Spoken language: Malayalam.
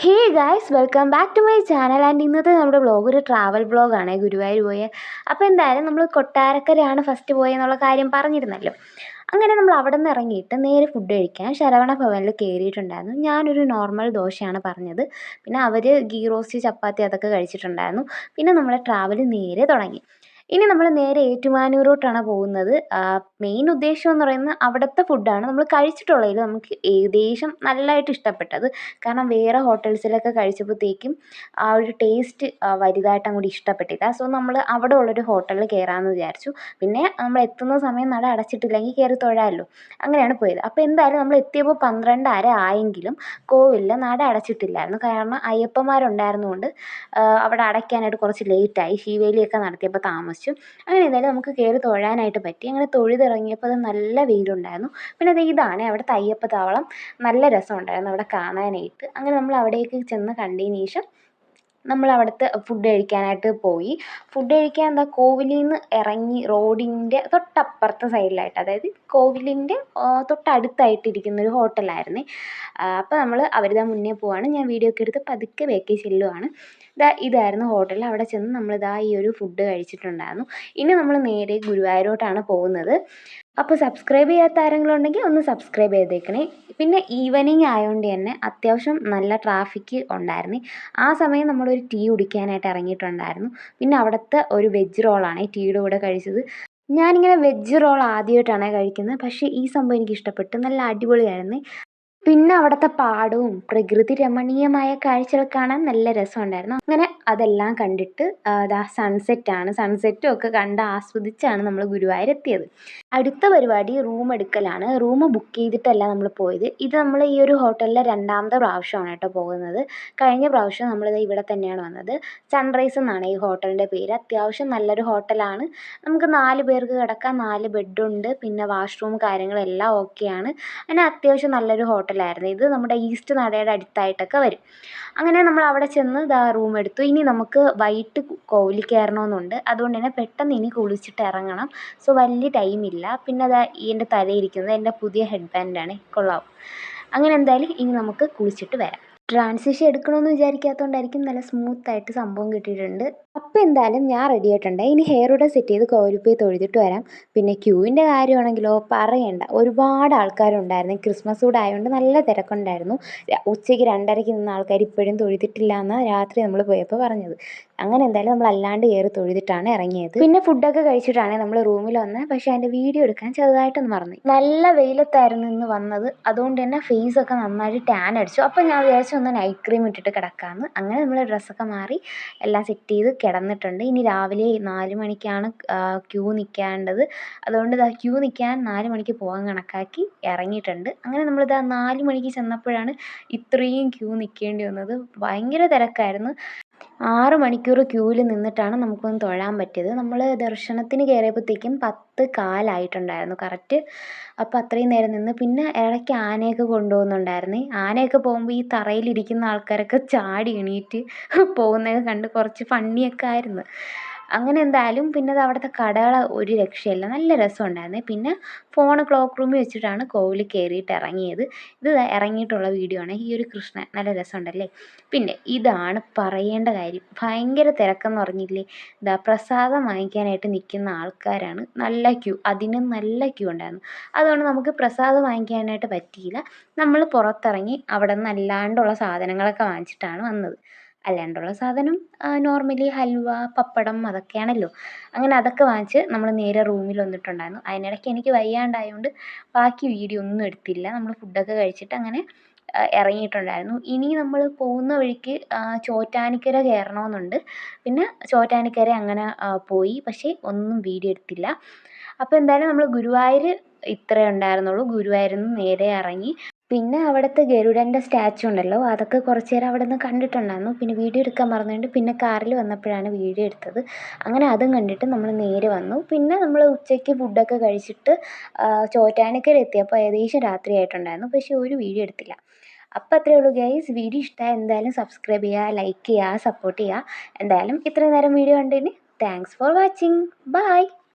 Hey guys welcome back to my channel and ഇന്നത്തെ നമ്മുടെ ബ്ലോഗ് ഒരു ട്രാവൽ ബ്ലോഗാണ് ഗുരുവായൂർ പോയ. അപ്പോൾ എന്തായാലും നമ്മൾ കൊട്ടാരക്കരയാണ് ഫസ്റ്റ് പോയെന്നുള്ള കാര്യം പറഞ്ഞിരുന്നല്ലോ. അങ്ങനെ നമ്മൾ അവിടെ നിന്ന് ഇറങ്ങിയിട്ട് നേരെ ഫുഡ് കഴിക്കാൻ ശരവണ ഭവനിൽ കയറിയിട്ടുണ്ടായിരുന്നു ഞാനൊരു നോർമൽ ദോശയാണ് പറഞ്ഞത്. പിന്നെ അവർ ഗീ റോസ്റ്റ് ചപ്പാത്തി അതൊക്കെ കഴിച്ചിട്ടുണ്ടായിരുന്നു. പിന്നെ നമ്മളെ ട്രാവൽ നേരെ തുടങ്ങി. ഇനി നമ്മൾ നേരെ ഏറ്റുമാനൂരോട്ടാണ് പോകുന്നത്. മെയിൻ ഉദ്ദേശം എന്ന് പറയുന്നത് അവിടുത്തെ ഫുഡാണ് നമ്മൾ കഴിച്ചിട്ടുള്ളതിൽ നമുക്ക് ഏകദേശം നല്ലതായിട്ട് ഇഷ്ടപ്പെട്ടത്. കാരണം വേറെ ഹോട്ടൽസിലൊക്കെ കഴിച്ചപ്പോഴത്തേക്കും ആ ഒരു ടേസ്റ്റ് വലുതായിട്ട് അങ്ങോട്ട് ഇഷ്ടപ്പെട്ടില്ല. സോ നമ്മൾ അവിടെ ഉള്ളൊരു ഹോട്ടലിൽ കയറാമെന്ന് വിചാരിച്ചു. പിന്നെ നമ്മൾ എത്തുന്ന സമയം നട അടച്ചിട്ടില്ലെങ്കിൽ കയറി തൊഴാമല്ലോ അങ്ങനെയാണ് പോയത്. അപ്പോൾ എന്തായാലും നമ്മൾ എത്തിയപ്പോൾ പന്ത്രണ്ടര ആയെങ്കിലും കോവിലിൽ നട അടച്ചിട്ടില്ലായിരുന്നു. കാരണം അയ്യപ്പന്മാരുണ്ടായിരുന്നുകൊണ്ട് അവിടെ അടയ്ക്കാനായിട്ട് കുറച്ച് ലേറ്റായി ശിവേലിയൊക്കെ നടത്തിയപ്പോൾ താമസിച്ചു. അങ്ങനെ എന്തായാലും നമുക്ക് കയറി തൊഴാനായിട്ട് പറ്റി. അങ്ങനെ തൊഴുതിറങ്ങിയപ്പോൾ അത് നല്ല വെയിലുണ്ടായിരുന്നു. പിന്നെ അത് ഇതാണ് അവിടുത്തെ അയ്യപ്പത്താവളം നല്ല രസമുണ്ടായിരുന്നു അവിടെ കാണാനായിട്ട്. അങ്ങനെ നമ്മൾ അവിടേക്ക് ചെന്ന് കണ്ടതിന് ശേഷം നമ്മൾ അവിടുത്തെ ഫുഡ് കഴിക്കാനായിട്ട് പോയി. ഫുഡ് കഴിക്കാൻ എന്താ കോവിലിൽ നിന്ന് ഇറങ്ങി റോഡിന്റെ തൊട്ടപ്പുറത്തെ സൈഡിലായിട്ട് അതായത് കോവിലിന്റെ തൊട്ടടുത്തായിട്ടിരിക്കുന്ന ഒരു ഹോട്ടലായിരുന്നു. അപ്പോൾ നമ്മൾ അവരിതാ മുന്നേ പോവാണ്. ഞാൻ വീഡിയോ ഒക്കെ എടുത്ത് പതുക്കെ ബാക്കി ചെല്ലുവാണ്. ഇതാ ഇതായിരുന്നു ഹോട്ടൽ. അവിടെ ചെന്ന് നമ്മളിതാ ഈ ഒരു ഫുഡ് കഴിച്ചിട്ടുണ്ടായിരുന്നു. ഇനി നമ്മൾ നേരെ ഗുരുവായൂരോട്ടാണ് പോകുന്നത്. അപ്പോൾ സബ്സ്ക്രൈബ് ചെയ്യാത്ത ആരെങ്കിലും ഉണ്ടെങ്കിൽ ഒന്ന് സബ്സ്ക്രൈബ് ചെയ്തേക്കണേ. പിന്നെ ഈവനിങ് ആയതുകൊണ്ട് തന്നെ അത്യാവശ്യം നല്ല ട്രാഫിക്ക് ഉണ്ടായിരുന്നു. ആ സമയം നമ്മളൊരു ടീ കുടിക്കാനായിട്ട് ഇറങ്ങിയിട്ടുണ്ടായിരുന്നു. പിന്നെ അവിടുത്തെ ഒരു വെജ് റോളാണ് ടീയുടെ കൂടെ കഴിച്ചത്. ഞാനിങ്ങനെ വെജ് റോൾ ആദ്യമായിട്ടാണ് കഴിക്കുന്നത്. പക്ഷേ ഈ സംഭവം എനിക്ക് ഇഷ്ടപ്പെട്ടു. നല്ല അടിപൊളിയായിരുന്നു. പിന്നെ അവിടുത്തെ പാടവും പ്രകൃതി രമണീയമായ കാഴ്ചകൾ കാണാൻ നല്ല രസമുണ്ടായിരുന്നു. അങ്ങനെ അതെല്ലാം കണ്ടിട്ട് ദാ ആണ്. സൺസെറ്റും ഒക്കെ കണ്ട് ആസ്വദിച്ചാണ് നമ്മൾ ഗുരുവായൂർ എത്തിയത്. അടുത്ത പരിപാടി റൂം എടുക്കലാണ്. റൂം ബുക്ക് ചെയ്തിട്ടല്ല നമ്മൾ പോയത്. ഇത് നമ്മൾ ഈ ഒരു ഹോട്ടലിലെ രണ്ടാമത്തെ പ്രാവശ്യമാണ് കേട്ടോ പോകുന്നത്. കഴിഞ്ഞ പ്രാവശ്യം നമ്മളിത് ഇവിടെ തന്നെയാണ് വന്നത്. സൺറൈസ് എന്നാണ് ഈ ഹോട്ടലിന്റെ പേര്. അത്യാവശ്യം നല്ലൊരു ഹോട്ടലാണ് നമുക്ക് നാല് പേർക്ക് കിടക്കാൻ നാല് ബെഡുണ്ട് പിന്നെ വാഷ്റൂം കാര്യങ്ങളെല്ലാം ഓക്കെയാണ് അങ്ങനെ അത്യാവശ്യം നല്ലൊരു ഹോട്ടലായിരുന്നു. ഇത് നമ്മുടെ ഈസ്റ്റ് നടയുടെ അടുത്തായിട്ടൊക്കെ വരും. അങ്ങനെ നമ്മൾ അവിടെ ചെന്ന് ഇതാ റൂം എടുത്തു. ഇനി നമുക്ക് വൈകിട്ട് കോവിലിൽ കയറണമെന്നുണ്ട്. അതുകൊണ്ട് തന്നെ പെട്ടെന്ന് ഇനി കുളിച്ചിട്ട് ഇറങ്ങണം. സോ വലിയ ടൈമില്ല പിന്നെ അതാ എന്റെ തലയിരിക്കുന്നത് എന്റെ പുതിയ ഹെഡ് ബാൻഡാണ് കൊള്ളാം. അങ്ങനെ എന്തായാലും ഇനി നമുക്ക് കുളിച്ചിട്ട് വരാം. ട്രാൻസിഷൻ എടുക്കണമെന്ന് വിചാരിക്കാത്തതുകൊണ്ടായിരിക്കും നല്ല സ്മൂത്തായിട്ട് സംഭവം കിട്ടിയിട്ടുണ്ട്. അപ്പോൾ എന്തായാലും ഞാൻ റെഡി ആയിട്ടുണ്ട്. ഇനി ഹെയർ കൂടെ സെറ്റ് ചെയ്ത് കോരിപ്പോയി പോയി തൊഴുതിട്ട് വരാം. പിന്നെ ക്യൂവിന്റെ കാര്യമാണെങ്കിലോ പറയണ്ട. ഒരുപാട് ആൾക്കാരുണ്ടായിരുന്നു. ക്രിസ്മസ് കൂടെ ആയതുകൊണ്ട് നല്ല തിരക്കുണ്ടായിരുന്നു. ഉച്ചയ്ക്ക് രണ്ടരയ്ക്ക് നിന്ന ആൾക്കാർ ഇപ്പോഴും തൊഴുതിട്ടില്ല എന്ന് രാത്രി നമ്മൾ പോയപ്പോൾ പറഞ്ഞത്. അങ്ങനെ എന്തായാലും നമ്മൾ അല്ലാണ്ട് കയറി തൊഴുതിട്ടാണ് ഇറങ്ങിയത്. പിന്നെ ഫുഡൊക്കെ കഴിച്ചിട്ടാണ് നമ്മൾ റൂമിൽ വന്നത് പക്ഷേ അതിന്റെ വീഡിയോ എടുക്കാൻ ചെറുതായിട്ടൊന്ന് മറന്നു. നല്ല വെയിലത്തായിരുന്നു ഇന്ന് വന്നത്. അതുകൊണ്ട് തന്നെ ഫേസൊക്കെ നന്നായിട്ട് ടാൻ അടിച്ചു. അപ്പോൾ ഞാൻ വിചാരിച്ചു ഒന്ന് നൈറ്റ് ക്രീം ഇട്ടിട്ട് കിടക്കാമെന്ന് അങ്ങനെ നമ്മൾ ഡ്രസ്സൊക്കെ മാറി എല്ലാം സെറ്റ് ചെയ്ത് കിടന്നിട്ടുണ്ട്. ഇനി രാവിലെ നാല് മണിക്കാണ് ക്യൂ നിൽക്കേണ്ടത്. അതുകൊണ്ട് ഇതാ ക്യൂ നിൽക്കാൻ നാല് മണിക്ക് പോകാൻ കണക്കാക്കി ഇറങ്ങിയിട്ടുണ്ട്. അങ്ങനെ നമ്മളിതാ നാല് മണിക്ക് ചെന്നപ്പോഴാണ് ഇത്രയും ക്യൂ നിൽക്കേണ്ടി വന്നത്. ഭയങ്കര തിരക്കായിരുന്നു. ആറ് മണിക്കൂർ ക്യൂവിൽ നിന്നിട്ടാണ് നമുക്കൊന്ന് തൊഴാൻ പറ്റിയത്. നമ്മൾ ദർശനത്തിന് കയറിയപ്പോഴത്തേക്കും പത്ത് കാലായിട്ടുണ്ടായിരുന്നു കറക്റ്റ് അപ്പോൾ അത്രയും നേരം നിന്ന്. പിന്നെ ഇടയ്ക്ക് ആനയൊക്കെ കൊണ്ടുപോകുന്നുണ്ടായിരുന്നേ. ആനയൊക്കെ പോകുമ്പോൾ ഈ തറയിലിരിക്കുന്ന ആൾക്കാരൊക്കെ ചാടി എണീറ്റ് പോകുന്നതൊക്കെ കണ്ട് കുറച്ച് ഫണ്ണിയൊക്കെ ആയിരുന്നു. അങ്ങനെ എന്തായാലും പിന്നെ അവിടുത്തെ കടകൾ ഒരു രക്ഷയില്ല. നല്ല രസമുണ്ടായിരുന്നു. പിന്നെ ഫോൺ ക്ലോക്ക് റൂമിൽ വെച്ചിട്ടാണ് കോവിൽ കയറിയിട്ട് ഇറങ്ങിയത്. ഇത് ഇറങ്ങിയിട്ടുള്ള വീഡിയോ ആണ്. ഈ ഒരു കൃഷ്ണൻ. നല്ല രസമുണ്ടല്ലേ? പിന്നെ ഇതാണ് പറയേണ്ട കാര്യം. ഭയങ്കര തിരക്കെന്ന് പറഞ്ഞില്ലേ? ഇതാ പ്രസാദം വാങ്ങിക്കാനായിട്ട് നിൽക്കുന്ന ആൾക്കാരാണ്. നല്ല ക്യൂ അതിനും നല്ല ക്യൂ ഉണ്ടായിരുന്നു. അതുകൊണ്ട് നമുക്ക് പ്രസാദം വാങ്ങിക്കാനായിട്ട് പറ്റിയില്ല. നമ്മൾ പുറത്തിറങ്ങി അവിടെ നിന്ന് അല്ലാണ്ടുള്ള സാധനങ്ങളൊക്കെ വാങ്ങിച്ചിട്ടാണ് വന്നത്. അല്ലാണ്ടുള്ള സാധനം നോർമലി ഹൽവ പപ്പടം അതൊക്കെയാണല്ലോ. അങ്ങനെ അതൊക്കെ വാങ്ങിച്ച് നമ്മൾ നേരെ റൂമിൽ വന്നിട്ടുണ്ടായിരുന്നു. അതിനിടയ്ക്ക് എനിക്ക് വയ്യാണ്ടായതുകൊണ്ട് ബാക്കി വീഡിയോ ഒന്നും എടുത്തില്ല. നമ്മൾ ഫുഡൊക്കെ കഴിച്ചിട്ട് അങ്ങനെ ഇറങ്ങിയിട്ടുണ്ടായിരുന്നു. ഇനി നമ്മൾ പോകുന്ന വഴിക്ക് ചോറ്റാനിക്കര കയറണമെന്നുണ്ട്. പിന്നെ ചോറ്റാനിക്കര അങ്ങനെ പോയി. പക്ഷേ ഒന്നും വീഡിയോ എടുത്തില്ല. അപ്പോൾ എന്തായാലും നമ്മൾ ഗുരുവായൂർ ഇത്രയേ ഉണ്ടായിരുന്നുള്ളൂ. ഗുരുവായൂരിൽ നിന്ന് നേരെ ഇറങ്ങി പിന്നെ അവിടുത്തെ ഗരുഡന്റെ സ്റ്റാച്ചു ഉണ്ടല്ലോ അതൊക്കെ കുറച്ച് നേരം അവിടെ നിന്ന് കണ്ടിട്ടുണ്ടായിരുന്നു. പിന്നെ വീഡിയോ എടുക്കാൻ മറന്നുകൊണ്ട് പിന്നെ കാറിൽ വന്നപ്പോഴാണ് വീഡിയോ എടുത്തത്. അങ്ങനെ അതും കണ്ടിട്ട് നമ്മൾ നേരെ വന്നു. പിന്നെ നമ്മൾ ഉച്ചയ്ക്ക് ഫുഡൊക്കെ കഴിച്ചിട്ട് ചോറ്റാനിക്കര എത്തിയപ്പോൾ ഏകദേശം രാത്രി ആയിട്ടുണ്ടായിരുന്നു. പക്ഷേ ഒരു വീഡിയോ എടുത്തില്ല. അപ്പോൾ അത്രേ ഉള്ളൂ ഗൈസ്. വീഡിയോ ഇഷ്ടമായ എന്തായാലും സബ്സ്ക്രൈബ് ചെയ്യുക ലൈക്ക് ചെയ്യുക സപ്പോർട്ട് ചെയ്യുക. എന്തായാലും ഇത്രയും നേരം വീഡിയോ കണ്ടതിന് താങ്ക്സ് ഫോർ വാച്ചിങ് ബൈ